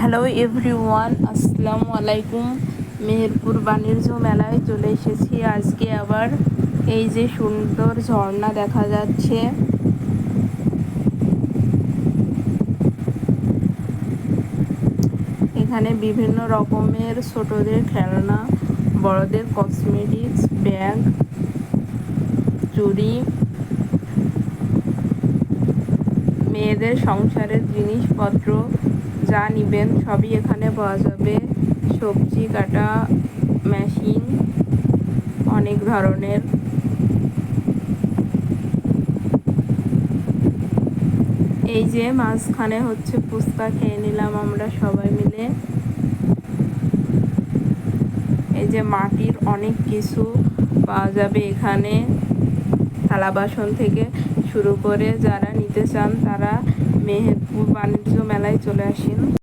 Hello everyone, আসসালামু আলাইকুম। মেহেরপুর বাণিজ্য মেলায় চলে এসেছি। আজকে আবার এই যে সুন্দর ঝর্ণা দেখা যাচ্ছে। এখানে বিভিন্ন রকমের ছোটদের খেলনা, বড়দের কসমেটিক্স ব্যাগ চুড়ি, মেয়েদের সংসারের জিনিসপত্র যা নিবেন সবই এখানে পাওয়া যাবে। সবজি কাটা মেশিন অনেক ধরনের। এই যে মাঝখানে হচ্ছে ফুচকা খেয়ে নিলাম আমরা সবাই মিলে। এই যে মাটির অনেক কিছু পাওয়া যাবে এখানে। থালা বাসন থেকে শুরু করে যারা নিতে চান তারা মেহেরপুর বাণিজ্য মেলায় চলে আসেন।